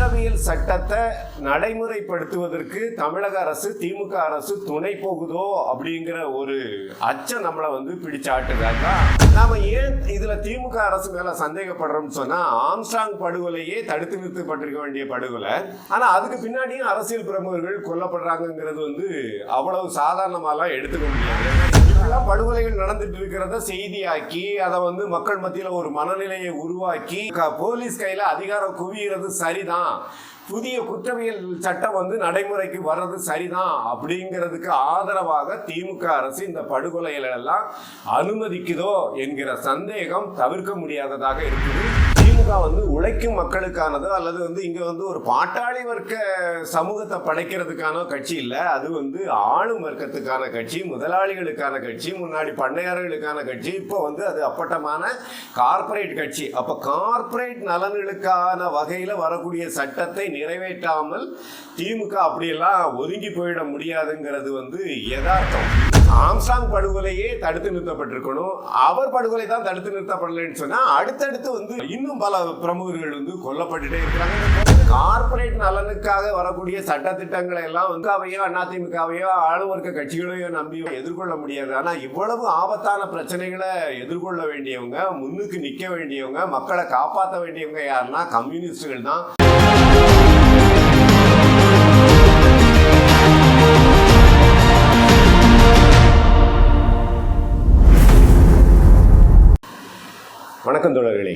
குற்றவியல் சட்டத்தை நடைமுறைப்படுத்துவதற்கு தமிழக அரசு திமுக அரசு துணை போகுதோ அப்படிங்கிற ஒரு அச்சம் நம்மளை வந்து பிடிச்சாட்டுறாங்க நாம ஏன் இதுல திமுக அரசு மேல சந்தேகப்படுறோம்னு சொன்னா ஆம்ஸ்டாங் படுகொலையே தடுத்து நிறுத்தப்பட்டிருக்க வேண்டிய படுகொலை. ஆனா அதுக்கு பின்னாடியும் அரசியல் பிரமுகர்கள் கொல்லப்படுறாங்கங்கிறது வந்து அவ்வளவு சாதாரணமாலாம் எடுத்துக்க முடியாது. இப்படிலாம் படுகொலைகள் நடந்துட்டு இருக்கிறத செய்தியாக்கி அதை வந்து மக்கள் மத்தியில் ஒரு மனநிலையை உருவாக்கி க- போலீஸ் கையில அதிகாரம் குவிகிறது சரிதான். புதிய குற்றவியல் சட்டம் வந்து நடைமுறைக்கு வர்றது சரிதான் அப்படிங்கிறதுக்கு ஆதரவாக திமுக அரசு இந்த படுகொலைகளெல்லாம் அனுமதிக்குதோ என்கிற சந்தேகம் தவிர்க்க முடியாததாக இருக்குது. திமுக வந்து உழைக்கும் மக்களுக்கானதோ அல்லது வந்து இங்க வந்து ஒரு பாட்டாளி வர்க்க சமூகத்தை படைக்கிறதுக்கான கட்சி இல்ல. அது வந்து ஆளும் வர்க்கத்துக்கான கட்சி முதலாளிகளுக்கான கட்சி முன்னாடி பண்ணையாளர்களுக்கான கட்சி இப்போ வந்து அது அப்பட்டமான கார்ப்பரேட் கட்சி. அப்ப கார்ப்பரேட் நலன்களுக்கான வகையில வரக்கூடிய சட்டத்தை நிறைவேற்றாமல் திமுக அப்படியெல்லாம் ஒதுங்கி போயிட முடியாதுங்கிறது வந்து யதார்த்தம். ஆம்ஸ்டாங் படுகொலையே தடுத்து நிறுத்தப்பட்டிருக்கணும். அவர் படுகொலை தான் தடுத்து நிறுத்தப்படலைன்னு சொன்னா அடுத்தடுத்து வந்து இன்னும் பல பிரமுகர்கள் வந்து கொல்லப்பட்டுட்டே இருக்கிறாங்க. கார்ப்பரேட் நலனுக்காக வரக்கூடிய சட்டத்திட்டங்களை எல்லாம் வந்து அவையோ அதிமுகவையோ ஆளுவர்க்க கட்சிகளையோ நம்பி எதிர்கொள்ள முடியாது. ஆனா இவ்வளவு ஆபத்தான பிரச்சனைகளை எதிர்கொள்ள வேண்டியவங்க முன்னுக்கு நிக்க வேண்டியவங்க மக்களை காப்பாற்ற வேண்டியவங்க யாருன்னா கம்யூனிஸ்டுகள் தான். வணக்கம் தோழர்களே.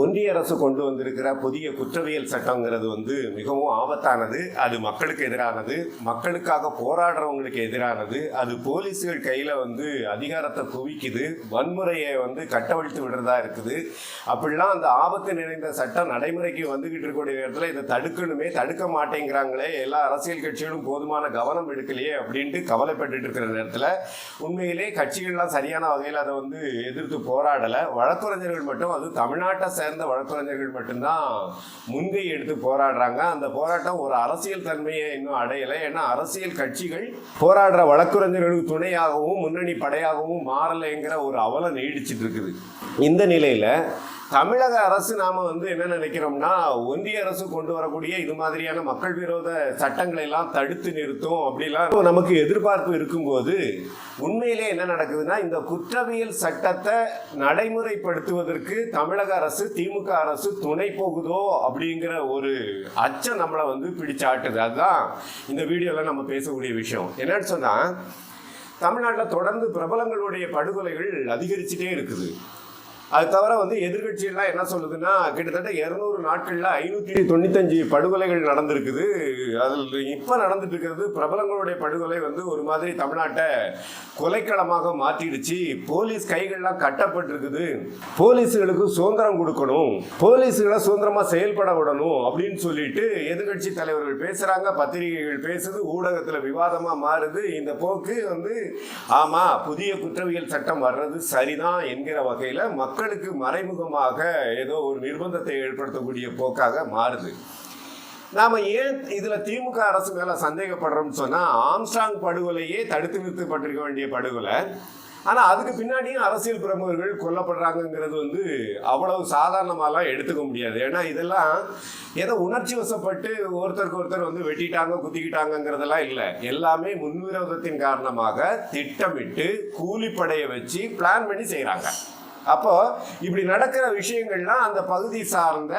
ஒன்றிய அரசு கொண்டு வந்திருக்கிற புதிய குற்றவியல் சட்டங்கிறது வந்து மிகவும் ஆபத்தானது அது மக்களுக்கு எதிரானது மக்களுக்காக போராடுறவங்களுக்கு எதிரானது அது போலீஸுகள் கையில் வந்து அதிகாரத்தை குவிக்குது வன்முறையை வந்து கட்டவிழ்த்து விடுறதா இருக்குது. அப்படிலாம் அந்த ஆபத்து நிறைந்த சட்டம் நடைமுறைக்கு வந்துகிட்டு இருக்கக்கூடிய நேரத்தில் இதை தடுக்கணுமே தடுக்க மாட்டேங்கிறாங்களே எல்லா அரசியல் கட்சிகளும் போதுமான கவனம் எடுக்கலையே அப்படின்ட்டு கவலைப்பட்டு இருக்கிற நேரத்தில் உண்மையிலே கட்சிகள்லாம் சரியான வகையில் அதை வந்து எதிர்த்து போராடலை. வழக்குரைஞர்கள் மட்டும் அது தமிழ்நாட்டை சேர்ந்த வழக்குரைஞர்கள் மட்டும்தான் முன்கை எடுத்து போராடுறாங்க. அந்த போராட்டம் ஒரு அரசியல் தன்மையை இன்னும் அடையலை. ஏன்னா அரசியல் கட்சிகள் போராடுற வழக்குரைஞர்களுக்கு துணையாகவும் முன்னணி படையாகவும் மாறலைங்கிற ஒரு அவலம் நீடிச்சிட்டு இருக்குது. இந்த நிலையில தமிழக அரசு நாம வந்து என்ன நினைக்கிறோம்னா ஒன்றிய அரசு கொண்டு வரக்கூடிய இது மாதிரியான மக்கள் விரோத சட்டங்களை எல்லாம் தடுத்து நிறுத்தும் அப்படிலாம் நமக்கு எதிர்பார்ப்பு இருக்கும்போது உண்மையிலே என்ன நடக்குதுன்னா இந்த குற்றவியல் சட்டத்தை நடைமுறைப்படுத்துவதற்கு தமிழக அரசு திமுக அரசு துணை போகுதோ அப்படிங்கிற ஒரு அச்சம் நம்மளை வந்து பிடிச்சாட்டுது. அதுதான் இந்த வீடியோவில் நம்ம பேசக்கூடிய விஷயம். என்னன்னு சொன்னால் தமிழ்நாட்டில் தொடர்ந்து பிரபலங்களுடைய படுகொலைகள் அதிகரிச்சுட்டே இருக்குது. அது தவிர வந்து எதிர்கட்சியெல்லாம் என்ன சொல்லுதுன்னா கிட்டத்தட்ட இருநூறு நாட்களில் ஐநூற்றி தொண்ணூத்தஞ்சு படுகொலைகள் நடந்திருக்குது. அதில் இப்போ நடந்துட்டு இருக்கிறது பிரபலங்களுடைய படுகொலை வந்து ஒரு மாதிரி தமிழ்நாட்டை கொலைக்களமாக மாற்றிடுச்சு போலீஸ் கைகள்லாம் கட்டப்பட்டிருக்குது. போலீஸுகளுக்கு சுதந்திரம் கொடுக்கணும். போலீஸுகளை சுதந்திரமாக செயல்பட விடணும் அப்படின்னு சொல்லிட்டு எதிர்கட்சி தலைவர்கள் பேசுகிறாங்க பத்திரிகைகள் பேசுது ஊடகத்தில் விவாதமாக மாறுது. இந்த போக்கு வந்து ஆமாம் புதிய குற்றவியல் சட்டம் வர்றது சரிதான் என்கிற வகையில் மக்கள் மக்களுக்கு மறைமுகமாக ஏதோ ஒரு நிர்பந்தத்தை ஏற்படுத்தக்கூடிய போக்காக மாறுது. நாம் ஏன் இதில் திமுக அரசு மேலே சந்தேகப்படுறோம்னு சொன்னால் ஆம்ஸ்டாங் படுகொலையே தடுத்து நிறுத்தப்பட்டிருக்க வேண்டிய படுகொலை. ஆனால் அதுக்கு பின்னாடியும் அரசியல் பிரமுகர்கள் கொல்லப்படுறாங்கங்கிறது வந்து அவ்வளவு சாதாரணமாலாம் எடுத்துக்க முடியாது. ஏன்னா இதெல்லாம் ஏதோ உணர்ச்சி வசப்பட்டு ஒருத்தருக்கு ஒருத்தர் வந்து வெட்டிட்டாங்க குத்திக்கிட்டாங்கங்கிறதெல்லாம் இல்லை. எல்லாமே முன்விரோதத்தின் காரணமாக திட்டமிட்டு கூலிப்படையை வச்சு பிளான் பண்ணி செய்கிறாங்க அப்போ இப்படி நடக்கிற விஷயங்கள்லாம் அந்த பகுதி சார்ந்த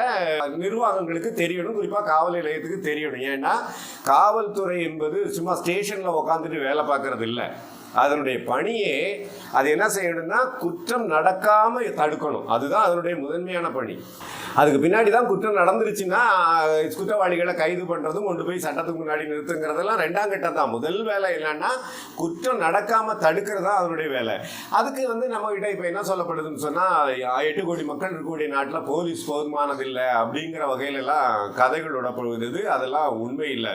நிர்வாகங்களுக்கு தெரியணும். குறிப்பாக காவல் நிலையத்துக்கு தெரியணும். ஏன்னா காவல்துறை என்பது சும்மா ஸ்டேஷனில் உட்காந்துட்டு வேலை பார்க்கறது இல்லை. அதனுடைய பணியே அது என்ன செய்யணும்னா குற்றம் நடக்காமல் தடுக்கணும். அதுதான் அதனுடைய முதன்மையான பணி. அதுக்கு பின்னாடி தான் குற்றம் நடந்துருச்சுன்னா குற்றவாளிகளை கைது பண்ணுறதும் கொண்டு போய் சட்டத்துக்கு முன்னாடி நிறுத்துங்கிறதெல்லாம் ரெண்டாம் கட்டம் தான். முதல் வேலை என்னன்னா குற்றம் நடக்காமல் தடுக்கிறது தான் அதனுடைய வேலை. அதுக்கு வந்து நம்ம கிட்ட இப்போ என்ன சொல்லப்படுதுன்னு சொன்னால் எட்டு கோடி மக்கள் இருக்கக்கூடிய நாட்டில் போலீஸ் போதுமானதில்லை அப்படிங்கிற வகையிலலாம் கதைகள் விடப்படுகிறது அதெல்லாம் உண்மை இல்லை.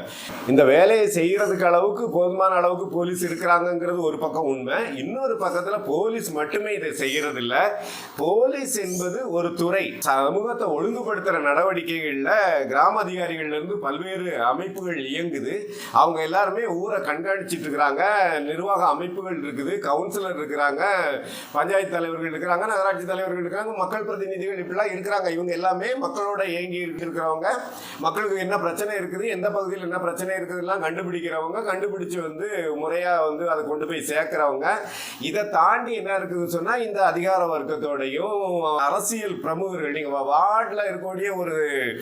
இந்த வேலையை செய்கிறதுக்கு அளவுக்கு போதுமான அளவுக்கு போலீஸ் இருக்கிறாங்கங்கிறது ஒரு பக்கம் உண்மை. இன்னொரு பக்கத்தில் போலீஸ் மட்டுமே இதை செய்கிறது இல்லை போலீஸ் என்பது ஒரு துறை. சமூகத்தை ஒழுங்குபடுத்துகிற நடவடிக்கைகளில் கிராம அதிகாரிகள்லேருந்து பல்வேறு அமைப்புகள் இயங்குது. அவங்க எல்லாருமே ஊரை கண்காணிச்சிட்டு இருக்கிறாங்க. நிர்வாக அமைப்புகள் இருக்குது கவுன்சிலர் இருக்கிறாங்க பஞ்சாயத்து தலைவர்கள் இருக்கிறாங்க நகராட்சி தலைவர்கள் இருக்கிறாங்க மக்கள் பிரதிநிதிகள் இப்படிலாம் இருக்கிறாங்க. இவங்க எல்லாமே மக்களோட இயங்கி இருக்கிறவங்க. மக்களுக்கு என்ன பிரச்சனை இருக்குது எந்த பகுதியில் என்ன பிரச்சனை இருக்குதுலாம் கண்டுபிடிக்கிறவங்க கண்டுபிடிச்சு வந்து முறையாக வந்து அதை கொண்டு போய் சேர்க்குறவங்க. இதை தாண்டி என்ன இருக்குதுன்னு சொன்னால் இந்த அதிகார வர்க்கத்தோடையும் அரசியல் பிரமுகர்கள் நீங்கள் வா வார்டில் இருக்கக்கூடிய ஒரு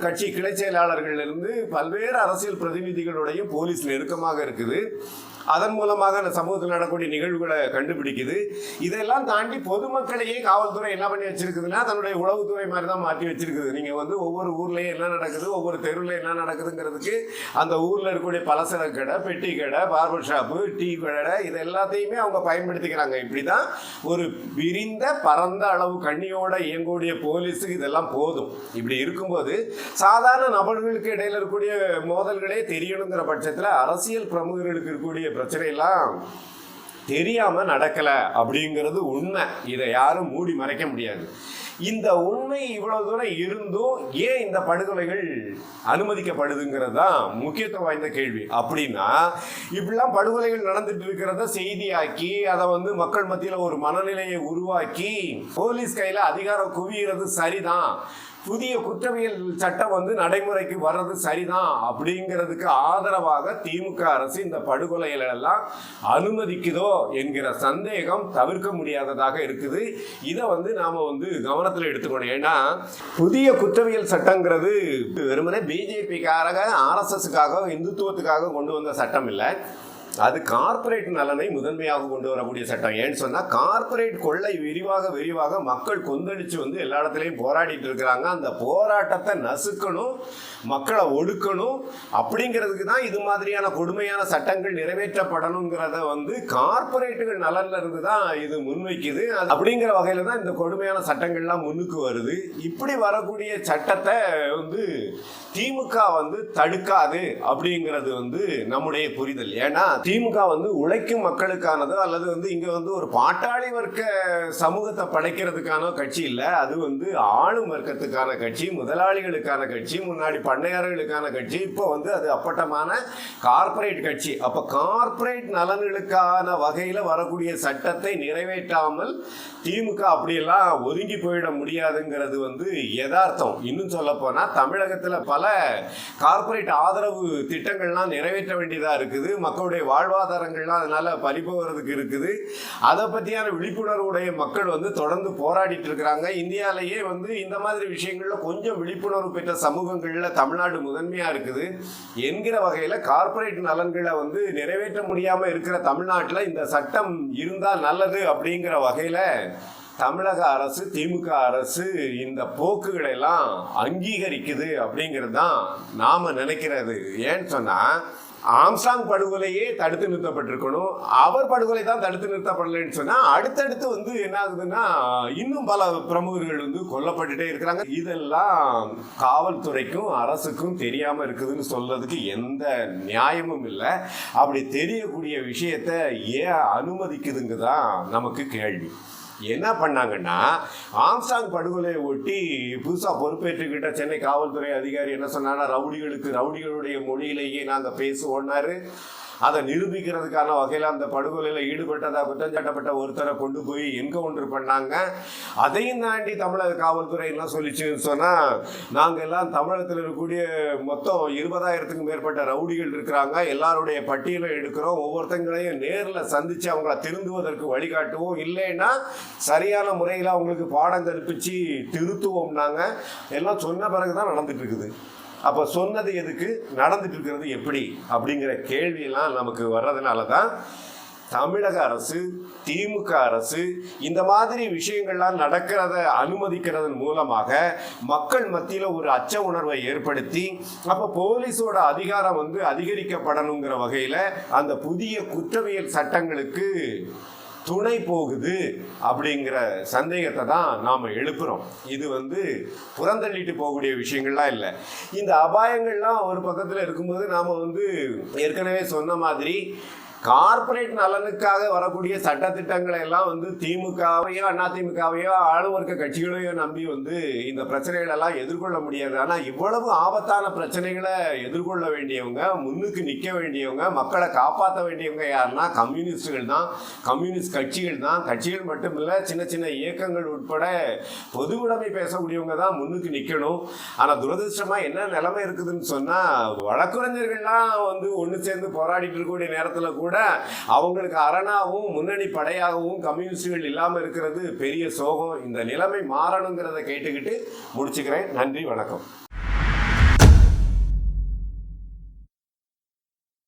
கட்சி கிளை செயலாளர்கள் இருந்து பல்வேறு அரசியல் பிரதிநிதிகளுடைய போலீஸ் நெருக்கமாக இருக்குது. அதன் மூலமாக அந்த சமூகத்தில் நடக்கூடிய நிகழ்வுகளை கண்டுபிடிக்குது. இதெல்லாம் தாண்டி பொதுமக்களையே காவல்துறை என்ன பண்ணி வச்சிருக்குதுன்னா தன்னுடைய உளவுத்துறை மாதிரி தான் மாற்றி வச்சிருக்குது. நீங்கள் வந்து ஒவ்வொரு ஊர்லேயும் என்ன நடக்குது ஒவ்வொரு தெருவில் என்ன நடக்குதுங்கிறதுக்கு அந்த ஊரில் இருக்கக்கூடிய பலசரக்கு கடை பெட்டி கடை பார்பர் ஷாப்பு டீ கடை இது எல்லாத்தையுமே அவங்க பயன்படுத்திக்கிறாங்க. இப்படி தான் ஒரு விரிந்த பரந்த அளவு கண்ணியோட இயங்கக்கூடிய போலீஸுக்கு இதெல்லாம் போதும். இப்படி இருக்கும்போது சாதாரண நபர்களுக்கு இடையில இருக்கக்கூடிய மோதல்களே தெரியணுங்கிற பட்சத்தில் அரசியல் பிரமுகர்களுக்கு இருக்கக்கூடிய பிரச்சனையெல்லாம் தெரியாமல் நடக்கலை அப்படிங்கிறது உண்மை. இதை யாரும் மூடி மறைக்க முடியாது. இந்த உண்மை இவ்வளவு தூரம் இருந்தும் ஏன் இந்த படுகொலைகள் அனுமதிக்கப்படுதுங்கிறது தான் முக்கியத்துவம் வாய்ந்த கேள்வி. அப்படின்னா இப்படிலாம் படுகொலைகள் நடந்துட்டு இருக்கிறத செய்தியாக்கி அதை வந்து மக்கள் மத்தியில் ஒரு மனநிலையை உருவாக்கி போலீஸ் கையில் அதிகாரம் குவிகிறது சரிதான். புதிய குற்றவியல் சட்டம் வந்து நடைமுறைக்கு வர்றது சரிதான் அப்படிங்கிறதுக்கு ஆதரவாக திமுக அரசு இந்த படுகொலைகளெல்லாம் அனுமதிக்குதோ என்கிற சந்தேகம் தவிர்க்க முடியாததாக இருக்குது. இதை வந்து நாம் வந்து கவனத்தில் எடுத்துக்கணும். ஏன்னா புதிய குற்றவியல் சட்டங்கிறது வெறுமனே பிஜேபிக்காக ஆர்எஸ்எஸ்க்காக இந்துத்துவத்துக்காக கொண்டு வந்த சட்டம் இல்லை அது கார்ப்பரேட் நலனை முதன்மையாக கொண்டு வரக்கூடிய சட்டம். ஏன்னு சொன்னால் கார்ப்பரேட் கொள்ளை விரிவாக விரிவாக மக்கள் கொந்தளிச்சு வந்து எல்லா இடத்துலையும் போராடிட்டு இருக்கிறாங்க. அந்த போராட்டத்தை நசுக்கணும் மக்களை ஒடுக்கணும் அப்படிங்கிறதுக்கு தான் இது மாதிரியான கொடுமையான சட்டங்கள் நிறைவேற்றப்படணுங்கிறத வந்து கார்ப்பரேட்டுகள் நலன்ல இருந்து தான் இது முன்வைக்குது. அது- அப்படிங்கிற வகையில் தான் இந்த கொடுமையான சட்டங்கள்லாம் முன்னுக்கு வருது. இப்படி வரக்கூடிய சட்டத்தை வந்து திமுக வந்து தடுக்காது அப்படிங்கிறது வந்து நம்முடைய புரிதல். ஏன்னா திமுக வந்து உழைக்கும் மக்களுக்கானதோ அல்லது வந்து இங்க வந்து ஒரு பாட்டாளி வர்க்க சமூகத்தை படைக்கிறதுக்கான கட்சி இல்லை. அது வந்து ஆளும் வர்க்கத்துக்கான கட்சி முதலாளிகளுக்கான கட்சி முன்னாடி பண்ணையாளர்களுக்கான கட்சி இப்போ வந்து அது அப்பட்டமான கார்ப்பரேட் கட்சி. அப்ப கார்ப்பரேட் நலன்களுக்கான வகையில வரக்கூடிய சட்டத்தை நிறைவேற்றாமல் திமுக அப்படியெல்லாம் ஒதுங்கி போயிட முடியாதுங்கிறது வந்து யதார்த்தம். இன்னும் சொல்ல போனா தமிழகத்துல பல கார்ப்பரேட் ஆதரவு திட்டங்கள்லாம் நிறைவேற்ற வேண்டியதா இருக்குது. மக்களுடைய வாழ்வாதாரங்கள்லாம் அதனால பறிபோகிறதுக்கு இருக்குது. அதை பற்றியான விழிப்புணர்வுடைய மக்கள் வந்து தொடர்ந்து போராடிட்டு இருக்கிறாங்க. இந்தியாவிலேயே வந்து இந்த மாதிரி விஷயங்கள்ல கொஞ்சம் விழிப்புணர்வு பெற்ற சமூகங்களில் தமிழ்நாடு முதன்மையாக இருக்குது. என்கிற வகையில் கார்ப்பரேட் நலன்களை வந்து நிறைவேற்ற முடியாமல் இருக்கிற தமிழ்நாட்டில் இந்த சட்டம் இருந்தால் நல்லது அப்படிங்கிற வகையில் தமிழக அரசு திமுக அரசு இந்த போக்குகளை எல்லாம் அங்கீகரிக்குது அப்படிங்கிறது தான் நாம் நினைக்கிறது. ஏன்னு சொன்னால் ஆம்ஸ்டாங் படுகொலையே தடுத்து நிறுத்தப்பட்டிருக்கணும். அவர் படுகொலை தான் தடுத்து நிறுத்தப்படலைன்னு சொன்னா அடுத்தடுத்து வந்து என்ன ஆகுதுன்னா இன்னும் பல பிரமுகர்கள் வந்து கொல்லப்பட்டுட்டே இருக்கிறாங்க. இதெல்லாம் காவல்துறைக்கும் அரசுக்கும் தெரியாம இருக்குதுன்னு சொல்றதுக்கு எந்த நியாயமும் இல்லை. அப்படி தெரியக்கூடிய விஷயத்த ஏன் அனுமதிக்குதுங்க தான் நமக்கு கேள்வி. என்ன பண்ணாங்கன்னா ஆம்சாங் படுகொலையை ஒட்டி புதுசாக பொறுப்பேற்றுக்கிட்ட சென்னை காவல்துறை அதிகாரி என்ன சொன்னாங்கன்னா ரவுடிகளுக்கு ரவுடிகளுடைய மொழியிலேயே நாங்கள் பேசுவோன்னாரு அதை நிரூபிக்கிறதுக்கான வகையில் அந்த படுகொலையில் ஈடுபட்டதாக குற்றம் சாட்டப்பட்ட ஒருத்தரை கொண்டு போய் என்கவுண்டர் பண்ணாங்க. அதையும் தாண்டி தமிழக காவல்துறை என்ன சொல்லிச்சுன்னு சொன்னால் நாங்கள் எல்லாம் தமிழகத்தில் இருக்கக்கூடிய மொத்தம் இருபதாயிரத்துக்கும் மேற்பட்ட ரவுடிகள் இருக்கிறாங்க. எல்லாருடைய பட்டியலை எடுக்கிறோம். ஒவ்வொருத்தங்களையும் நேரில் சந்தித்து அவங்கள திருந்துவதற்கு வழிகாட்டுவோம். இல்லைன்னா சரியான முறையில் அவங்களுக்கு பாடம் கற்பிச்சு திருத்துவோம் நாங்கள் எல்லாம் சொன்ன பிறகு தான் நடந்துட்டு இருக்குது. அப்போ சொன்னது எதுக்கு? நடந்துட்டு இருக்கிறது எப்படி? அப்படிங்கிற கேள்வியெல்லாம் நமக்கு வர்றதுனால தான் தமிழக அரசு திமுக அரசு இந்த மாதிரி விஷயங்கள்லாம் நடக்கிறத அனுமதிக்கிறதன் மூலமாக மக்கள் மத்தியில் ஒரு அச்ச உணர்வை ஏற்படுத்தி அப்போ போலீஸோட அதிகாரம் வந்து அதிகரிக்கப்படணுங்கிற வகையில் அந்த புதிய குற்றவியல் சட்டங்களுக்கு துணை போகுது அப்படிங்கிற சந்தேகத்தை தான் நாம் எழுப்புகிறோம் இது வந்து புறந்தள்ளிட்டு போகக்கூடிய விஷயங்கள்லாம் இல்லை. இந்த அபாயங்கள்லாம் ஒரு பக்கத்தில் இருக்கும்போது நாம் வந்து ஏற்கனவே சொன்ன மாதிரி கார்ப்பரேட் நலனுக்காக வரக்கூடிய சட்டத்திட்டங்களை எல்லாம் வந்து திமுகவையோ அண்ணா திமுகவையோ ஆளும் கட்சிகளையோ நம்பி வந்து இந்த பிரச்சனைகள் எல்லாம் எதிர்கொள்ள முடியாது. ஆனால் இவ்வளவு ஆபத்தான பிரச்சனைகளை எதிர்கொள்ள வேண்டியவங்க முன்னுக்கு நிற்க வேண்டியவங்க மக்களை காப்பாற்ற வேண்டியவங்க யாருன்னா கம்யூனிஸ்டுகள் தான். கம்யூனிஸ்ட் கட்சிகள் தான். கட்சிகள் மட்டுமில்லை சின்ன சின்ன இயக்கங்கள் உட்பட பொது உடைமை பேசக்கூடியவங்க தான் முன்னுக்கு நிற்கணும் ஆனால் துரதிருஷ்டமாக என்ன நிலைமை இருக்குதுன்னு சொன்னால் வழக்குரைஞர்கள்லாம் வந்து ஒன்று சேர்ந்து போராடிட்டு இருக்கக்கூடிய நேரத்தில் கூட அவங்களுக்கு அரணாகவும் முன்னணி படையாகவும் கம்யூனிஸ்டுகள் இல்லாமல் இருக்கிறது பெரிய சோகம். இந்த நிலைமை மாறணுங்கிறத கேட்டுக்கிட்டு முடிச்சுக்கிறேன். நன்றி வணக்கம்.